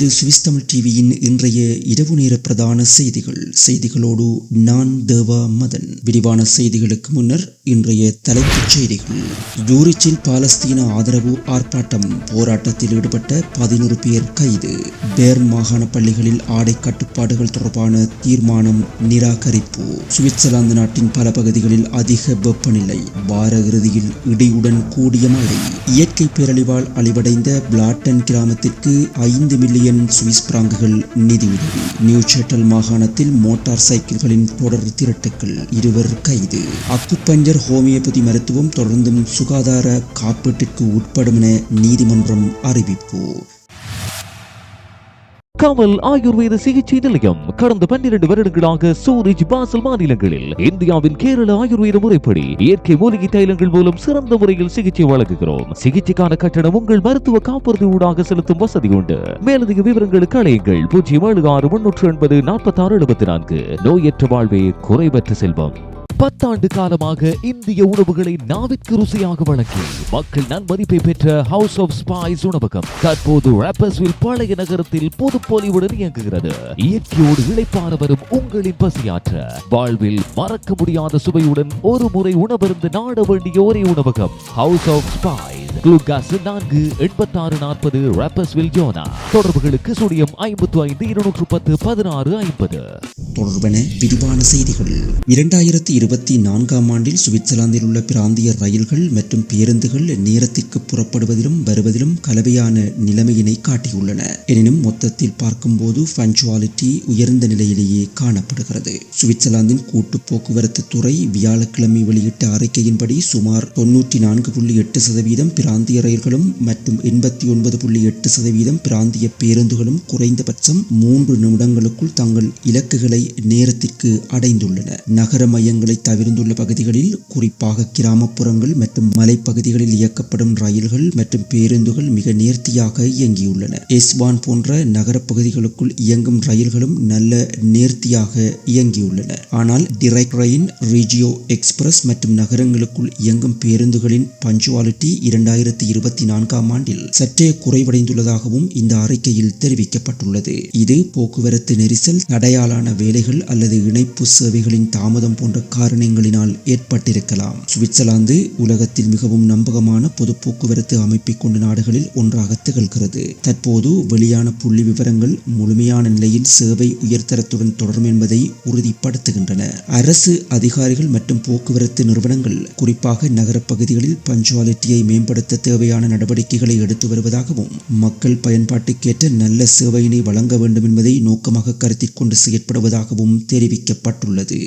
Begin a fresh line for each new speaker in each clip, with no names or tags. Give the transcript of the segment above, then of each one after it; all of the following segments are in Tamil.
இது சுவிஸ் தமிழ் டிவியின் இன்றைய இரவு நேர பிரதான செய்திகள். செய்திகளோடு நான் தேவா மதன். விரிவான செய்திகளுக்கு முன்னர் இன்றைய தலைப்புச் செய்திகள். யூரிச்சில் பாலஸ்தீன ஆதரவு ஆர்ப்பாட்டம். போராட்டத்தில் ஈடுபட்ட பதினோரு பேர் கைது. பேர்ன் மாகாண பள்ளிகளில் ஆடை கட்டுப்பாடுகள் தொடர்பான தீர்மானம் நிராகரிப்பு. சுவிட்சர்லாந்து நாட்டின் பல பகுதிகளில் அதிக வெப்பநிலை. வார இறுதியில் இடியுடன் கூடிய மழை. இயற்கை பேரழிவால் அழிவடைந்த பிளாட்டன் கிராமத்திற்கு ஐந்து மில்லியன் சுவிஸ் பிராங்குகள் நிதியுதவி நியூ சேட்டல் மாகாணத்தில் மோட்டார் சைக்கிள்களின் தொடர் திரட்டுக்கள். இருவர் கைது. அக்குப்பஞ்சர் ஹோமியோபதி மருத்துவம் தொடர்ந்தும் சுகாதார காப்பீட்டிற்கு உட்படும் என நீதிமன்றம் அறிவிப்பு.
கமல் ஆயுர்வேத சிகிச்சை நிலையம் கடந்த பன்னிரண்டு வருடங்களாக சூரிஜ் பாசல் மாநிலங்களில் இந்தியாவின் கேரள ஆயுர்வேத முறைப்படி இயற்கை மூலிகை தைலங்கள் மூலம் சிறந்த முறையில் சிகிச்சை வழங்குகிறோம். சிகிச்சைக்கான கட்டணம் உங்கள் மருத்துவ காப்புறுதி ஊடாக செலுத்தும் வசதி உண்டு. மேலதிக விவரங்களுக்கு அழையுங்கள். பூஜ்ஜியம் ஏழு ஆறு முன்னூற்று எண்பது நாற்பத்தி ஆறு எழுபத்தி நான்கு. நோயற்ற வாழ்வே குறைவற்ற செல்வம். பத்தாண்டு காலமாக இந்திய உணவுகளை நாவிற்கு ருசியாக வழங்கி மக்கள் நன்மதிப்பை பெற்ற ஹவுஸ் ஆஃப் ஸ்பைஸ் உணவகம் தற்போது ராப்பர்ஸ்வில் பழைய நகரத்தில் புதுப்பொலிவுடன் இயங்குகிறது. இயற்கையோடு இழைப்பார வரும் உங்களின் பசியாற்ற வாழ்வில் மறக்க முடியாத சுவையுடன் ஒரு முறை உணவருந்து நாட வேண்டிய ஒரே உணவகம் ஹவுஸ் ஆஃப் ஸ்பைஸ் குளுகாஸ் நான்கு எண்பத்தாறு நாற்பது ராப்பர்ஸ்வில் ஜோனா தொடர்புகளுக்கு சுழியம் ஐம்பத்து ஐந்து இருநூற்று பத்து பதினாறு ஐம்பது.
தொடர்பென விரிவான செய்திகள். இரண்டாயிரத்தி இருபத்தி நான்காம் ஆண்டில் சுவிட்சர்லாந்தில் உள்ள பிராந்திய ரயில்கள் மற்றும் பேருந்துகள் நேரத்திற்கு புறப்படுவதிலும் வருவதிலும் கலவையான நிலைமையினை காட்டியுள்ளன. எனினும் மொத்தத்தில் பார்க்கும்போது பஞ்சுவாலிட்டி உயர்ந்த நிலையிலேயே காணப்படுகிறது. சுவிட்சர்லாந்தின் கூட்டு போக்குவரத்து துறை வியாழக்கிழமை வெளியிட்ட அறிக்கையின்படி சுமார் தொன்னூற்றி நான்கு புள்ளி எட்டு சதவீதம் பிராந்திய ரயில்களும் மற்றும் எண்பத்தி ஒன்பது புள்ளி எட்டு சதவீதம் பிராந்திய பேருந்துகளும் குறைந்தபட்சம் மூன்று நிமிடங்களுக்குள் தங்கள் இலக்குகளை நேரத்திற்கு அடைந்துள்ளன. நகர மையங்களை தவிர்ந்துள்ள பகுதிகளில் குறிப்பாக கிராமப்புறங்கள் மற்றும் மலைப்பகுதிகளில் இயக்கப்படும் ரயில்கள் மற்றும் பேருந்துகள் மிக நேர்த்தியாக இயங்கியுள்ளன. எஸ்வான் போன்ற நகரப்பகுதிகளுக்குள் இயங்கும் ரயில்களும் நல்ல நேர்த்தியாக இயங்கியுள்ளன. ஆனால் டிரைக் ரயின் ரீஜியோ எக்ஸ்பிரஸ் மற்றும் நகரங்களுக்குள் இயங்கும் பேருந்துகளின் பஞ்சுவாலிட்டி இரண்டாயிரத்தி இருபத்தி நான்காம் ஆண்டில் சற்றே குறைவடைந்துள்ளதாகவும் இந்த அறிக்கையில் தெரிவிக்கப்பட்டுள்ளது. இது போக்குவரத்து நெரிசல் தடையாலான வேலைகள் அல்லது இணைப்பு சேவைகளின் தாமதம் போன்ற காரணங்களினால் ஏற்பட்டிருக்கலாம். சுவிட்சர்லாந்து உலகத்தில் மிகவும் நம்பகமான பொது போக்குவரத்து அமைப்பை கொண்ட நாடுகளில் ஒன்றாக திகழ்கிறது. தற்போது வெளியான புள்ளி விவரங்கள் முழுமையான நிலையில் சேவை உயர்தரத்துடன் தொடரும் என்பதை உறுதிப்படுத்துகின்றன. அரசு அதிகாரிகள் மற்றும் போக்குவரத்து நிறுவனங்கள் குறிப்பாக நகரப்பகுதிகளில் பஞ்சுவாலிட்டியை மேம்படுத்த தேவையான நடவடிக்கைகளை எடுத்து வருவதாகவும் மக்கள் பயன்பாட்டுக்கேற்ற நல்ல சேவையினை வழங்க வேண்டும் என்பதை நோக்கமாக கருத்தில் கொண்டு செயற்படுவதாகவும் தெரிவிக்கப்பட்டுள்ளது.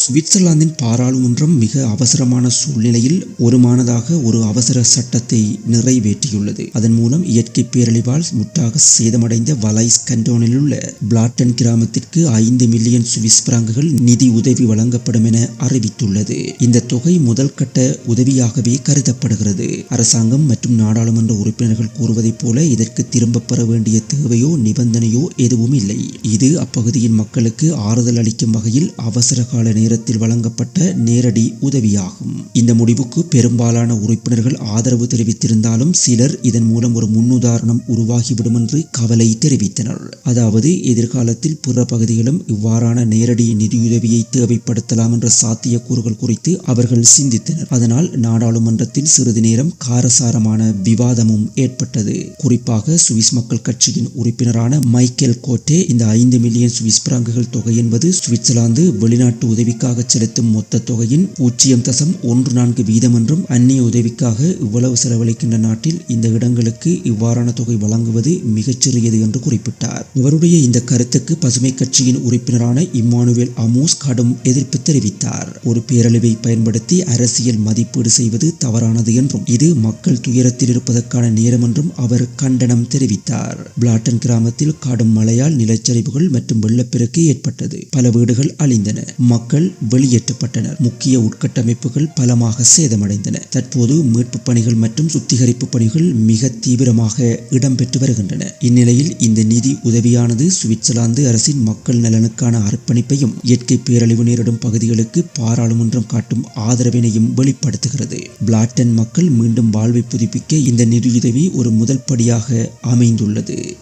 சுவிட்சர்லாந்தின் பாராளுமன்றம் மிக அவசரமான சூழ்நிலையில் ஒருமானதாக ஒரு அவசர சட்டத்தை நிறைவேற்றியுள்ளது. அதன் மூலம் இயற்கை பேரழிவால் முற்றாக சேதமடைந்த வலைஸ் கண்டோனில் உள்ள பிளாட்டன் கிராமத்திற்கு ஐந்து மில்லியன் சுவிஸ் பிராங்குகள் நிதி உதவி வழங்கப்படும் என அறிவித்துள்ளது. இந்த தொகை முதல் கட்ட உதவியாகவே கருதப்படுகிறது. அரசாங்கம் மற்றும் நாடாளுமன்ற உறுப்பினர்கள் கூறுவதைப் போல இதற்கு திரும்பப் பெற வேண்டிய தேவையோ நிபந்தனையோ எதுவும் இல்லை இது அப்பகுதியின் மக்களுக்கு ஆறுதல் அளிக்கும் வகையில் அவசர கால நேரத்தில் வழங்கப்பட்ட நேரடி உதவியாகும். இந்த முடிவுக்கு பெரும்பாலான உறுப்பினர்கள் ஆதரவு தெரிவித்திருந்தாலும் சிலர் இதன் மூலம் ஒரு முன்னுதாரணம் உருவாகிவிடும் என்று கவலை தெரிவித்தனர். அதாவது எதிர்காலத்தில் பிற பகுதிகளும் இவ்வாறான நேரடி நிதியுதவியை தேவைப்படுத்தலாம் என்ற சாத்தியக்கூறுகள் குறித்து அவர்கள் சிந்தித்தனர். அதனால் நாடாளுமன்றத்தில் சிறிது நேரம் காரசாரமான விவாதமும் ஏற்பட்டது. குறிப்பாக சுவிஸ் மக்கள் கட்சியின் உறுப்பினரான மைக்கேல் கோட்டே இந்த ஐந்து மில்லியன் சுவிஸ் பிராங்குகள் தொகை என்பது சுவிட்சர்லாந்து வெளிநாட்டு உதவி உதவிக்காக செலுத்தும் மொத்த தொகையின் பூஜ்ஜியம் தசம் ஒன்று நான்கு வீதம் என்றும் அந்நிய உதவிக்காக இவ்வளவு செலவழிக்கின்ற நாட்டில் இந்த இடங்களுக்கு இவ்வாறான தொகை வழங்குவது மிகச்சிறியது என்று குறிப்பிட்டார். இவருடைய இந்த கருத்துக்கு பசுமை கட்சியின் உறுப்பினரான இம்மானுவேல் அமோஸ் கடும் எதிர்ப்பு தெரிவித்தார். ஒரு பேரழிவை பயன்படுத்தி அரசியல் மதிப்பீடு செய்வது தவறானது என்றும் இது மக்கள் துயரத்தில் இருப்பதற்கான நேரம் என்றும் அவர் கண்டனம் தெரிவித்தார். பிளாட்டன் கிராமத்தில் கடும் மழையால் நிலச்சரிவுகள் மற்றும் வெள்ளப்பெருக்கு ஏற்பட்டது. பல வீடுகள் அழிந்தன. மக்கள் மக்கள் வெளியேற்றப்பட்டனர். முக்கிய உட்கட்டமைப்புகள் பலமாக சேதமடைந்தன. தற்போது மீட்பு பணிகள் மற்றும் சுத்திகரிப்பு பணிகள் மிக தீவிரமாக இடம்பெற்று வருகின்றன. இந்நிலையில் இந்த நிதி உதவியானது சுவிட்சர்லாந்து அரசின் மக்கள் நலனுக்கான அர்ப்பணிப்பையும் இயற்கை பேரழிவு நேரிடும் பகுதிகளுக்கு பாராளுமன்றம் காட்டும் ஆதரவினையும் வெளிப்படுத்துகிறது. பிளாட்டன் மக்கள் மீண்டும் வாழ்வை புதுப்பிக்க இந்த நிதியுதவி ஒரு முதல் படியாக அமைந்துள்ளது.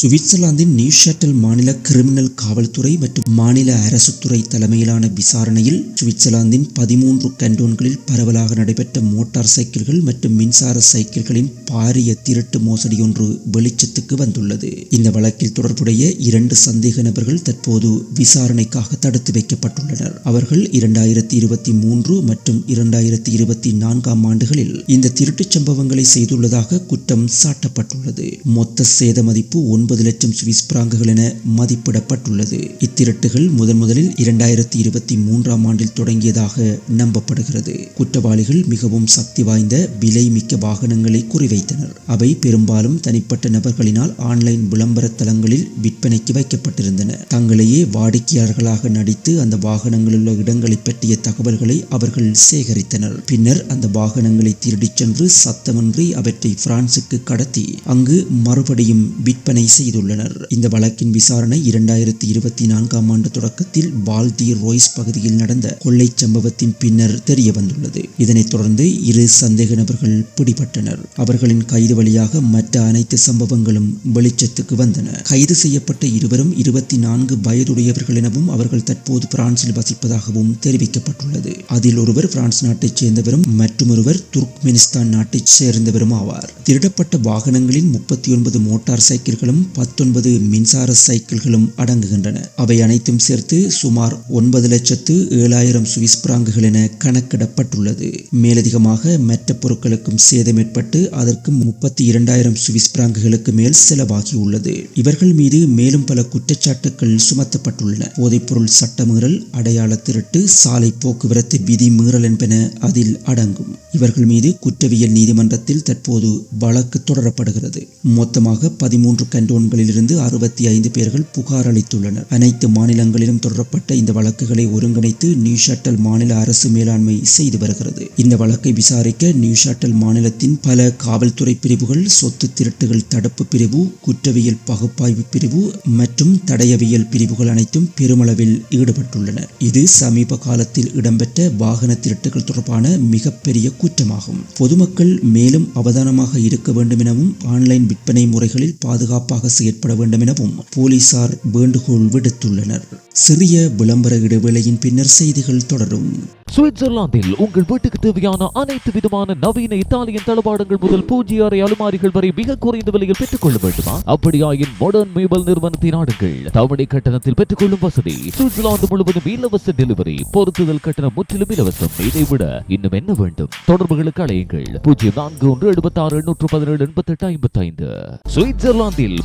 சுவிட்சர்லாந்தின் நியூஷாட்டல் மாநில கிரிமினல் காவல்துறை மற்றும் மாநில அரசுத்துறை தலைமையிலான விசாரணையில் சுவிட்சர்லாந்தின் பதிமூன்று கண்டோன்களில் பரவலாக நடைபெற்ற மோட்டார் சைக்கிள்கள் மற்றும் மின்சார சைக்கிள்களின் பாரிய திருட்டு மோசடி ஒன்று வெளிச்சத்துக்கு வந்துள்ளது. இந்த வழக்கில் தொடர்புடைய இரண்டு சந்தேக நபர்கள் தற்போது விசாரணைக்காக தடுத்து வைக்கப்பட்டுள்ளனர். அவர்கள் இரண்டாயிரத்தி இருபத்தி மூன்று மற்றும் இரண்டாயிரத்தி இருபத்தி நான்காம் ஆண்டுகளில் இந்த திருட்டுச் சம்பவங்களை செய்துள்ளதாக குற்றம் சாட்டப்பட்டுள்ளது. மொத்த சேத மதிப்பு ஒன்று ஒன்பது லட்சம் சுவிஸ் பிராங்குகள் என மதிப்பிடப்பட்டுள்ளது. இத்திரட்டுகள் முதன் முதலில் இரண்டாயிரத்தி இருபத்தி மூன்றாம் ஆண்டில் தொடங்கியதாக நம்பப்படுகிறது. குற்றவாளிகள் மிகவும் சக்தி வாய்ந்த விலை மிக்க வாகனங்களை குறிவைத்தனர். அவை பெரும்பாலும் தனிப்பட்ட நபர்களினால் ஆன்லைன் விளம்பர தளங்களில் விற்பனைக்கு வைக்கப்பட்டிருந்தன. தங்களையே வாடிக்கையாளர்களாக நடித்து அந்த வாகனங்களில் உள்ள இடங்களை பற்றிய தகவல்களை அவர்கள் சேகரித்தனர். பின்னர் அந்த வாகனங்களை திருடிச் சென்று சத்தமின்றி அவற்றை பிரான்சுக்கு கடத்தி அங்கு மறுபடியும் விற்பனை செய்துள்ளனர். இந்த வழக்கின் விசாரணை இரண்டாயிரத்தி இருபத்தி நான்காம் ஆண்டு தொடக்கத்தில் பால்தி ரோய்ஸ் பகுதியில் நடந்த கொள்ளை சம்பவத்தின் பின்னர் தெரிய வந்துள்ளது இதனைத் தொடர்ந்து இரு சந்தேக நபர்கள் பிடிபட்டனர். அவர்களின் கைது வழியாக மற்ற அனைத்து சம்பவங்களும் வெளிச்சத்துக்கு வந்தன. கைது செய்யப்பட்ட இருவரும் இருபத்தி நான்கு வயதுடையவர்கள் எனவும் அவர்கள் தற்போது பிரான்சில் வசிப்பதாகவும் தெரிவிக்கப்பட்டுள்ளது. அதில் ஒருவர் பிரான்ஸ் நாட்டைச் சேர்ந்தவரும் மற்றொருவர் துர்க்மெனிஸ்தான் நாட்டைச் சேர்ந்தவரும் ஆவார் திருடப்பட்ட வாகனங்களில் முப்பத்தி ஒன்பது மோட்டார் சைக்கிள்களும் பத்தொன்பது மின்சார சைக்கிள்களும் அடங்குகின்றன. அவை அனைத்தும் சேர்த்து சுமார் ஒன்பது லட்சத்து ஏழாயிரம் சுவிஸ் பிராங்குகள் என கணக்கிடப்பட்டுள்ளது. மேலதிகமாக மற்ற பொருட்களுக்கும் சேதம் ஏற்பட்டு அதற்கு முப்பத்தி இரண்டாயிரம் சுவிஸ் பிராங்குகளுக்கு மேல் செலவாகியுள்ளது. இவர்கள் மீது மேலும் பல குற்றச்சாட்டுகள் சுமத்தப்பட்டுள்ளன. போதைப்பொருள் சட்டமீறல் அடையாள திருட்டு சாலை போக்குவரத்து விதி மீறல் என்பன அதில் அடங்கும். இவர்கள் மீது குற்றவியல் நீதிமன்றத்தில் தற்போது வழக்கு தொடரப்படுகிறது. மொத்தமாக பதிமூன்று கண்டோன்களிலிருந்து அறுபத்தி ஐந்து பேர்கள் புகார் அளித்துள்ளனர். அனைத்து மாநிலங்களிலும் தொடரப்பட்ட இந்த வழக்குகளை ஒருங்கிணைத்து நியூ ஷட்டல் மாநில அரசு மேலாண்மை செய்து வருகிறது. இந்த வழக்கை விசாரிக்க நியூ ஷட்டல் மாநிலத்தின் பல காவல்துறை பிரிவுகள் சொத்து திருட்டுகள் தடுப்பு பிரிவு குற்றவியல் பகுப்பாய்வு பிரிவு மற்றும் தடயவியல் பிரிவுகள் அனைத்தும் பெருமளவில் ஈடுபட்டுள்ளன. இது சமீப காலத்தில் இடம்பெற்ற வாகன திருட்டுகள் தொடர்பான மிகப்பெரிய குற்றமாகும். பொதுமக்கள் மேலும் அவதானமாக இருக்க வேண்டும் எனவும் ஆன்லைன் விற்பனை முறைகளில் பாதுகாப்பாக செயற்பட வேண்டும் எனவும் போலீசார் வேண்டுகோள் விடுத்துள்ளனர். சிறிய விளம்பர இடைவேளையின் பின்னர் செய்திகள் தொடரும்.
சுவிட்சர்லாந்தில் உங்கள் வீட்டுக்கு தேவையான அனைத்து விதமான நவீன இத்தாலியன் தளபாடங்கள் முதல் பூஜ்ய அறை அலுமாரிகள் வரை மிக குறைந்த விலையில் பெற்றுக் கொள்ள வேண்டுமா? அப்படியாயின் மாடர்ன் மேபல் நிறுவனத்தின் நாடுங்கள் தவணை கட்டணத்தில் பெற்றுக்கொள்ளும் வசதி சுவிட்சர்லாந்து முழுவதும் இலவச டெலிவரி பொருத்துதல் கட்டணம் முற்றிலும் இலவசம். இதை விட இன்னும் என்ன வேண்டும்? தொடர்புகளுக்கு அழையுங்கள். பூஜ்ஜியம் நான்கு ஒன்று எழுபத்தி ஆறு எண்ணூற்று பதினேழு எண்பத்தி எட்டு ஐம்பத்தி ஐந்து சுவிட்சர்லாந்தில்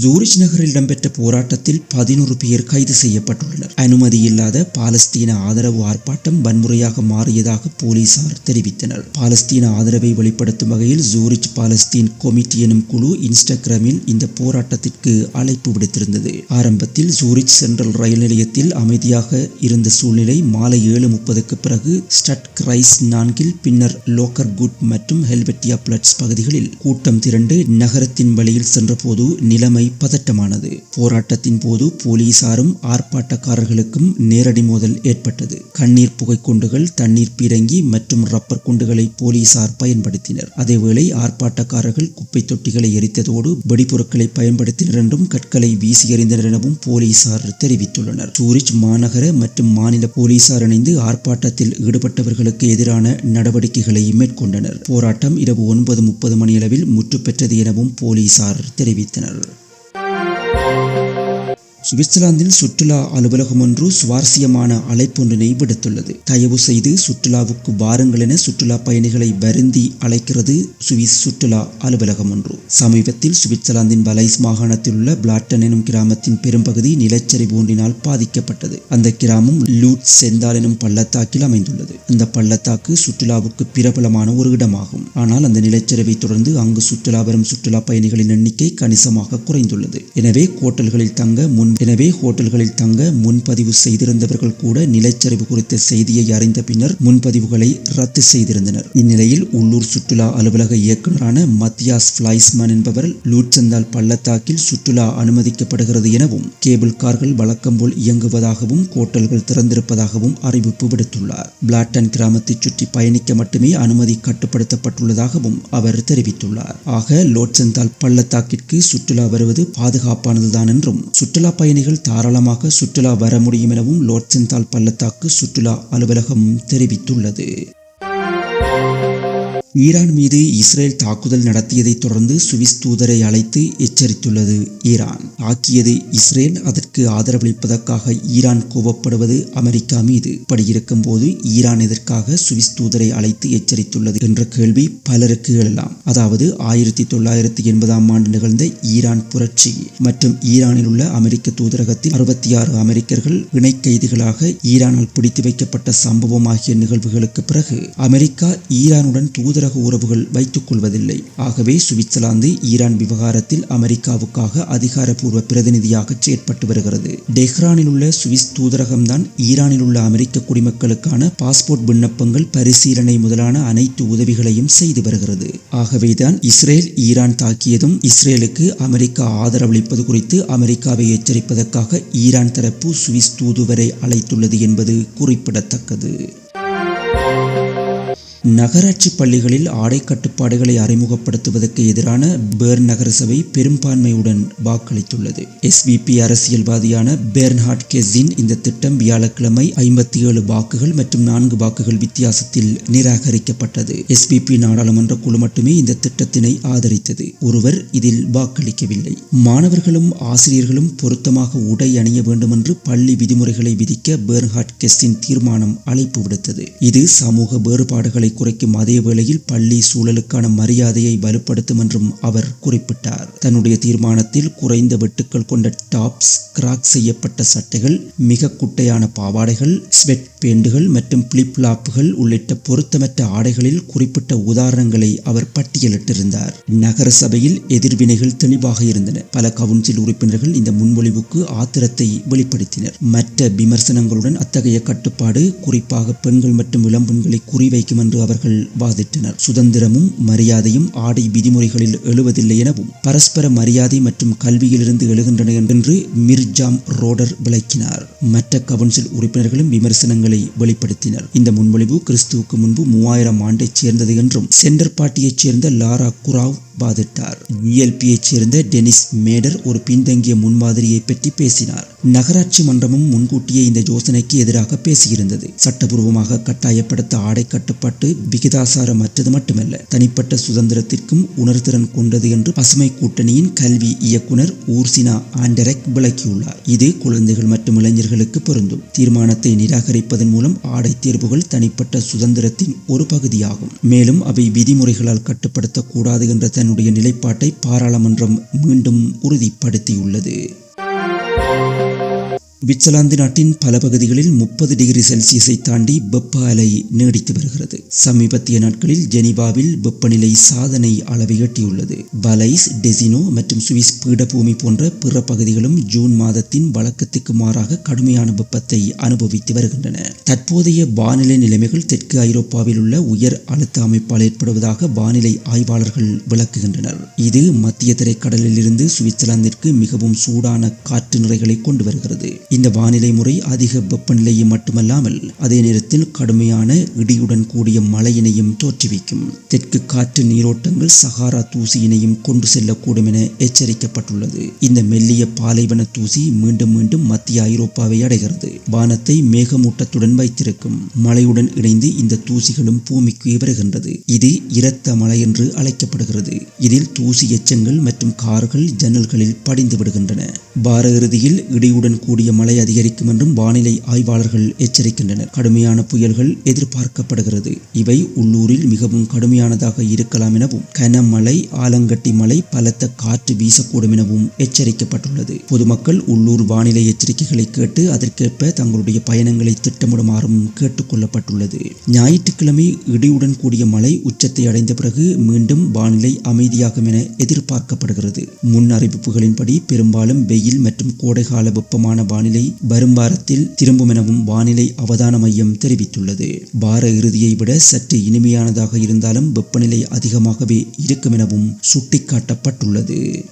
ஜூரிச் நகரில் இடம்பெற்ற போராட்டத்தில் பதினோரு பேர் கைது செய்யப்பட்டுள்ளனர். அனுமதி இல்லாத பாலஸ்தீன ஆதரவு ஆர்ப்பாட்டம் வன்முறையாக மாறியதாக போலீசார் தெரிவித்தனர். பாலஸ்தீன ஆதரவை வெளிப்படுத்தும் வகையில் ஜூரிச் பாலஸ்தீன் கொமிட்டி எனும் குழு இன்ஸ்டாகிராமில் இந்த போராட்டத்திற்கு அழைப்பு விடுத்திருந்தது. ஆரம்பத்தில் ஜூரிச் சென்ட்ரல் ரயில் நிலையத்தில் அமைதியாக இருந்த சூழ்நிலை மாலை ஏழு முப்பதுக்கு பிறகு ஸ்டட் கிரைஸ் நான்கில் பின்னர் லோக்கர் குட் மற்றும் ஹெல்வெட்டியா பிளட்ஸ் பகுதிகளில் கூட்டம் திரண்டு நகரத்தின் வழியில் சென்றபோது நிலைமை பதட்டமானது போராட்டத்தின் போது போலீசாரும் ஆர்ப்பாட்டக்காரர்களுக்கும் நேரடி மோதல் ஏற்பட்டது. கண்ணீர் புகை குண்டுகள் தண்ணீர் பீரங்கி மற்றும் ரப்பர் குண்டுகளை போலீசார் பயன்படுத்தினர். அதேவேளை ஆர்ப்பாட்டக்காரர்கள் குப்பை தொட்டிகளை எரித்ததோடு வெடிபொருட்களை பயன்படுத்தினர் என்றும் கற்களை வீசி எறிந்தனர் எனவும் போலீசார் தெரிவித்துள்ளனர். சூரிச் மாநகர மற்றும் மாநில போலீசார் இணைந்து ஆர்ப்பாட்டத்தில் ஈடுபட்டவர்களுக்கு எதிரான நடவடிக்கைகளை மேற்கொண்டனர். போராட்டம் இரவு ஒன்பது முப்பது மணியளவில் முற்றுப்பெற்றது எனவும் போலீசார் தெரிவித்தனர். சுவிட்சர்லாந்தில் சுற்றுலா அலுவலகம் ஒன்று சுவாரஸ்யமான அழைப்பொன்றினை விடுத்துள்ளது. தயவு செய்து சுற்றுலாவுக்கு வாருங்கள் என சுற்றுலா பயணிகளை வருந்தி அழைக்கிறது சுவிஸ் சுற்றுலா அலுவலகம் ஒன்று. சமீபத்தில் சுவிட்சர்லாந்தின் வலைஸ் மாகாணத்தில் உள்ள பிளாட்டன் எனும் கிராமத்தின் பெரும்பகுதி நிலச்சரிவு ஒன்றினால் பாதிக்கப்பட்டது. அந்த கிராமம் லூட் செந்தால் எனும் பள்ளத்தாக்கில் அமைந்துள்ளது. அந்த பள்ளத்தாக்கு சுற்றுலாவுக்கு பிரபலமான ஒரு இடமாகும். ஆனால் அந்த நிலச்சரிவை தொடர்ந்து அங்கு சுற்றுலா வரும் சுற்றுலா பயணிகளின் எண்ணிக்கை கணிசமாக குறைந்துள்ளது. எனவே ஹோட்டல்களில் தங்க முன் எனவே ஹோட்டல்களில் தங்க முன்பதிவு செய்திருந்தவர்கள் கூட நிலச்சரிவு குறித்த செய்தியை அறிந்த பின்னர் முன்பதிவுகளை ரத்து செய்திருந்தனர். இந்நிலையில் உள்ளூர் சுற்றுலா அலுவலக இயக்குநரான மத்தியாஸ் பிளைஸ்மன் என்பவர் லூட்சந்தால் பள்ளத்தாக்கில் சுற்றுலா அனுமதிக்கப்படுகிறது எனவும் கேபிள் கார்கள் வழக்கம் போல் இயங்குவதாகவும் ஹோட்டல்கள் திறந்திருப்பதாகவும் அறிவிப்பு விடுத்துள்ளார். பிளாட்டன் கிராமத்தை சுற்றி பயணிக்க மட்டுமே அனுமதி கட்டுப்படுத்தப்பட்டுள்ளதாகவும் அவர் தெரிவித்துள்ளார். ஆக லோட்சந்தால் பள்ளத்தாக்கிற்கு சுற்றுலா வருவது பாதுகாப்பானதுதான் என்றும் சுற்றுலா பயணிகள் தாராளமாக சுற்றுலா வர முடியும் எனவும் லோட்சந்தால் பள்ளத்தாக்கு சுற்றுலா அலுவலகம் தெரிவித்துள்ளது. ஈரான் மீது இஸ்ரேல் தாக்குதல் நடத்தியதை தொடர்ந்து சுவிஸ் தூதரை அழைத்து எச்சரித்துள்ளது ஈரான். தாக்கியது இஸ்ரேல் அதற்கு ஆதரவளிப்பதற்காக ஈரான் கோபப்படுவது அமெரிக்கா மீது. படியிருக்கும் போது ஈரான் எதற்காக சுவிஸ் தூதரை அழைத்து எச்சரித்துள்ளது என்ற கேள்வி பலருக்கு எழலாம். அதாவது ஆயிரத்தி தொள்ளாயிரத்தி எண்பதாம் ஆண்டு நிகழ்ந்த ஈரான் புரட்சி மற்றும் ஈரானில் உள்ள அமெரிக்க தூதரகத்தில் அறுபத்தி ஆறு அமெரிக்கர்கள் இணை கைதிகளாக ஈரானால் பிடித்து வைக்கப்பட்ட சம்பவம் ஆகிய நிகழ்வுகளுக்கு பிறகு அமெரிக்கா ஈரானுடன் தூதரக உறவுகள் வைத்துக் கொள்வதில்லை. ஆகவே சுவிட்சர்லாந்து ஈரான் விவகாரத்தில் அமெரிக்காவுக்காக அதிகாரப்பூர்வ பிரதிநிதியாக செயற்பட்டு வருகிறது. டெஹ்ரானில் உள்ள சுவிஸ் தூதரகம்தான் ஈரானில் உள்ள அமெரிக்க குடிமக்களுக்கான பாஸ்போர்ட் விண்ணப்பங்கள் பரிசீலனை முதலான அனைத்து உதவிகளையும் செய்து வருகிறது. ஆகவேதான் இஸ்ரேல் ஈரான் தாக்கியதும் இஸ்ரேலுக்கு அமெரிக்கா ஆதரவளிப்பது குறித்து அமெரிக்காவை எச்சரிப்பதற்காக ஈரான் தரப்பு சுவிஸ் தூதுவரை அழைத்துள்ளது என்பது குறிப்பிடத்தக்கது. நகராட்சி பள்ளிகளில் ஆடை கட்டுப்பாடுகளை அறிமுகப்படுத்துவதற்கு எதிரான பேர்ன் நகரசபை பெரும்பான்மையுடன் வாக்களித்துள்ளது. எஸ்பிபி அரசியல்வாதியான பேர்ன்ஹார்ட் கெஸின் இந்த திட்டம் வியாழக்கிழமை ஐம்பத்தி ஏழு வாக்குகள் மற்றும் நான்கு வாக்குகள் வித்தியாசத்தில் நிராகரிக்கப்பட்டது. எஸ்பிபி நாடாளுமன்ற குழு மட்டுமே இந்த திட்டத்தினை ஆதரித்தது. ஒருவர் இதில் வாக்களிக்கவில்லை. மாணவர்களும் ஆசிரியர்களும் பொருத்தமாக உடை அணிய வேண்டும் என்று பள்ளி விதிமுறைகளை விதிக்க பேர்ன்ஹார்ட் கெஸ்ஸின் தீர்மானம் அழைப்பு விடுத்தது. இது சமூக வேறுபாடுகளை குறைக்கும் அதே வேளையில் பள்ளி சூழலுக்கான மரியாதையை வலுப்படுத்தும் என்றும் அவர் குறிப்பிட்டார். தன்னுடைய தீர்மானத்தில் குறைந்த வெட்டுக்கள் கொண்ட டாப்ஸ் கிராக் செய்யப்பட்ட சட்டைகள் மிக குட்டையான பாவாடைகள் ஸ்வெட் பேண்டுகள் மற்றும் பிளிப்லாப்புகள் உள்ளிட்ட பொருத்தமற்ற ஆடைகளில் குறிப்பிட்ட உதாரணங்களை அவர் பட்டியலிட்டிருந்தார். நகர சபையில் எதிர்வினைகள் தெளிவாக இருந்தன. பல கவுன்சில் உறுப்பினர்கள் இந்த முன்மொழிவுக்கு ஆத்திரத்தை வெளிப்படுத்தினர். மற்ற விமர்சனங்களுடன் அத்தகைய கட்டுப்பாடு குறிப்பாக பெண்கள் மற்றும் இளம்பெண்களை குறிவைக்கும் என்று அவர்கள் வாதிட்டனர். சுதந்திரமும் மரியாதையும் ஆடை விதிமுறைகளில் எழுவதில்லை எனவும் பரஸ்பர மரியாதை மற்றும் கல்வியிலிருந்து எழுகின்றன என்று மிர்ஜாம் ரோடர் விளக்கினார். மற்ற கவுன்சில் உறுப்பினர்களும் விமர்சனங்களை வெளிப்படுத்தினர். இந்த முன்மொழிவு கிறிஸ்துவுக்கு முன்பு மூவாயிரம் ஆண்டைச் சேர்ந்தது என்றும் சென்டர் பார்ட்டியைச் சேர்ந்த லாரா குராவ் வாதிட்டார் இஎல்பியைச் சேர்ந்த டெனிஸ் மேடர் ஒரு பின்தங்கிய முன்மாதிரியை பற்றி பேசினார். நகராட்சி மன்றமும் முன்கூட்டியே இந்த யோசனைக்கு எதிராக பேசியிருந்தது. சட்டபூர்வமாக கட்டாயப்படுத்த ஆடை கட்டுப்பாட்டு விகிதாசாரமற்றது மட்டுமல்ல தனிப்பட்ட சுதந்திரத்திற்கும் உணர்திறன் கொண்டது என்று பசுமை கூட்டணியின் கல்வி இயக்குனர் ஊர்சினா ஆண்டரெக் விளக்கியுள்ளார். இது குழந்தைகள் மற்றும் இளைஞர்களுக்கு பொருந்தும். தீர்மானத்தை நிராகரிப்பதன் மூலம் ஆடை தேர்வுகள் தனிப்பட்ட சுதந்திரத்தின் ஒரு பகுதியாகும். மேலும் அவை விதிமுறைகளால் கட்டுப்படுத்தக்கூடாது என்ற தன்னுடைய நிலைப்பாட்டை பாராளுமன்றம் மீண்டும் உறுதிப்படுத்தியுள்ளது. விச்சலாந்து நாட்டின் பல பகுதிகளில் முப்பது டிகிரி செல்சியஸை தாண்டி வெப்ப அலை நீடித்து வருகிறது. சமீபத்திய நாட்களில் ஜெனீவாவில் வெப்பநிலை சாதனை அளவை எட்டியுள்ளது. பலைஸ் டெசினோ மற்றும் சுவிஸ் பீடபூமி போன்ற பிற பகுதிகளும் ஜூன் மாதத்தின் வழக்கத்துக்கு மாறாக கடுமையான வெப்பத்தை அனுபவித்து வருகின்றன. தற்போதைய வானிலை நிலைமைகள் தெற்கு ஐரோப்பாவில் உள்ள உயர் அழுத்த அமைப்பால் ஏற்படுவதாக வானிலை ஆய்வாளர்கள் விளக்குகின்றனர். இது மத்திய திரைக்கடலில் இருந்து சுவிட்சர்லாந்திற்கு மிகவும் சூடான காற்று நிறைகளை கொண்டு வருகிறது. இந்த வானிலை முறை அதிக வெப்பநிலையை மட்டுமல்லாமல் அதே நேரத்தில் கடுமையான இடியுடன் கூடிய மழையினையும் தோற்றுவிக்கும். தெற்கு காற்று நீரோட்டங்கள் சஹாரா தூசியினையும் கொண்டு செல்லக்கூடும் என எச்சரிக்கப்பட்டுள்ளது. இந்த மெல்லிய பாலைவன தூசி மீண்டும் மீண்டும் மத்திய ஐரோப்பாவை அடைகிறது. வானத்தை மேகமூட்டத்துடன் வைத்திருக்கும். மழையுடன் இணைந்து இந்த தூசிகளும் பூமிக்கு வருகின்றது. இது இரத்த மழை என்று அழைக்கப்படுகிறது. இதில் தூசி எச்சங்கள் மற்றும் கார்கள் ஜன்னல்களில் படிந்து விடுகின்றன. வார இறுதியில் இடியுடன் கூடிய மழை அதிகரிக்கும் என்றும் வானிலை ஆய்வாளர்கள் எச்சரிக்கின்றனர். கடுமையான புயல்கள் எதிர்பார்க்கப்படுகிறது. இவை உள்ளூரில் மிகவும் கடுமையானதாக இருக்கலாம் எனவும் கனமழை ஆலங்கட்டி மழை பலத்த காற்று வீசக்கூடும் எனவும் எச்சரிக்கப்பட்டுள்ளது. பொதுமக்கள் உள்ளூர் வானிலை எச்சரிக்கைகளை கேட்டு அதற்கேற்ப தங்களுடைய பயணங்களை திட்டமிடுமாறும் கேட்டுக்கொள்ளப்பட்டுள்ளது ஞாயிற்றுக்கிழமை இடியுடன் கூடிய மழை உச்சத்தை அடைந்த பிறகு மீண்டும் வானிலை அமைதியாகும் என எதிர்பார்க்கப்படுகிறது. முன் அறிவிப்புகளின்படி பெரும்பாலும் வெயில் மற்றும் கோடைகால வெப்பமான வானிலை வரும் வாரத்தில் திரும்பும் எனவும் வானிலை அவதான மையம் தெரிவித்துள்ளது. வார இறுதியை விட சற்று இனிமையானதாக இருந்தாலும் வெப்பநிலை அதிகமாகவே இருக்கும் எனவும் சுட்டிக்காட்டப்பட்டுள்ளது.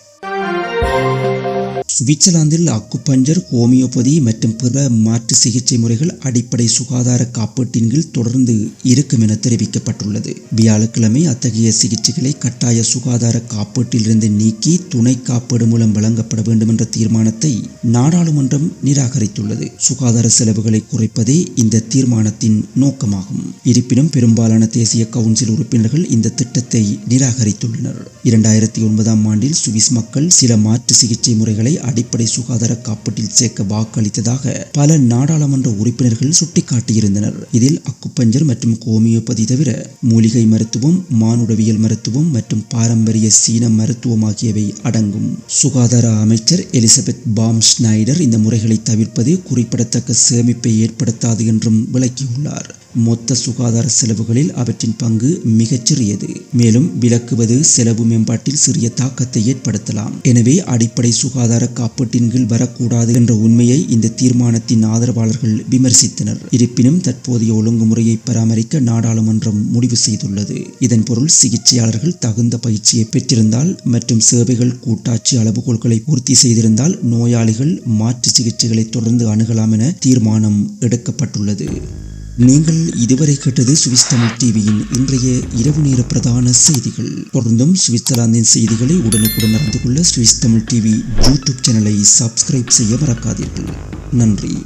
சுவிட்சர்லாந்தில் அக்குபஞ்சர் ஹோமியோபதி மற்றும் பிற மாற்று சிகிச்சை முறைகள் அடிப்படை சுகாதார காப்பீட்டின் கீழ் தொடர்ந்து இருக்கும் என தெரிவிக்கப்பட்டுள்ளது. வியாழக்கிழமை அத்தகைய சிகிச்சைகளை கட்டாய சுகாதார காப்பீட்டிலிருந்து நீக்கி துணை காப்பீடு மூலம் வழங்கப்பட வேண்டும் என்ற தீர்மானத்தை நாடாளுமன்றம் நிராகரித்துள்ளது. சுகாதார செலவுகளை குறைப்பதே இந்த தீர்மானத்தின் நோக்கமாகும். இருப்பினும் பெரும்பாலான தேசிய கவுன்சில் உறுப்பினர்கள் இந்த திட்டத்தை நிராகரித்துள்ளனர். இரண்டாயிரத்தி ஒன்பதாம் ஆண்டில் சுவிஸ் மக்கள் சில மாற்று சிகிச்சை முறைகளை அடிப்படை சுகாதார காப்பீட்டில் சேர்க்க வாக்களித்ததாக பல நாடாளுமன்ற உறுப்பினர்கள் சுட்டிக்காட்டியிருந்தனர். இதில் அக்குப்பஞ்சர் மற்றும் ஹோமியோபதி தவிர மூலிகை மருத்துவம் மானுடவியல் மருத்துவம் மற்றும் பாரம்பரிய சீன மருத்துவம் ஆகியவை அடங்கும். சுகாதார அமைச்சர் எலிசபெத் பாம் ஸ்னைடர் இந்த முறைகளை தவிர்ப்பது குறிப்பிடத்தக்க சேமிப்பை ஏற்படுத்தாது என்றும் விளக்கியுள்ளார். மொத்த சுகாதார செலவுகளில் அவற்றின் பங்கு மிகச்சிறியது. மேலும் விலக்குவது செலவு மேம்பாட்டில் சிறிய தாக்கத்தை ஏற்படுத்தலாம். எனவே அடிப்படை சுகாதார காப்பீட்டின் கீழ் வரக்கூடாது என்ற உண்மையை இந்த தீர்மானத்தின் ஆதரவாளர்கள் விமர்சித்தனர். இருப்பினும் தற்போதைய ஒழுங்குமுறையை பராமரிக்க நாடாளுமன்றம் முடிவு செய்துள்ளது. இதன் பொருள் சிகிச்சையாளர்கள் தகுந்த பயிற்சியை பெற்றிருந்தால் மற்றும் சேவைகள் கூட்டாட்சி அளவுகோல்களை பூர்த்தி செய்திருந்தால் நோயாளிகள் மாற்று சிகிச்சைகளை தொடர்ந்து அணுகலாம் என தீர்மானம் எடுக்கப்பட்டுள்ளது. நீங்கள் இதுவரை கேட்டது சுவிஸ் தமிழ் டிவியின் இன்றைய இரவு நேர பிரதான செய்திகள். தொடர்ந்தும் சுவிட்சர்லாந்தின் செய்திகளை உடனுக்குடன் அறிந்து கொள்ள சுவிஸ் தமிழ் டிவி யூடியூப் சேனலை சப்ஸ்கிரைப் செய்ய மறக்காதீர்கள். நன்றி.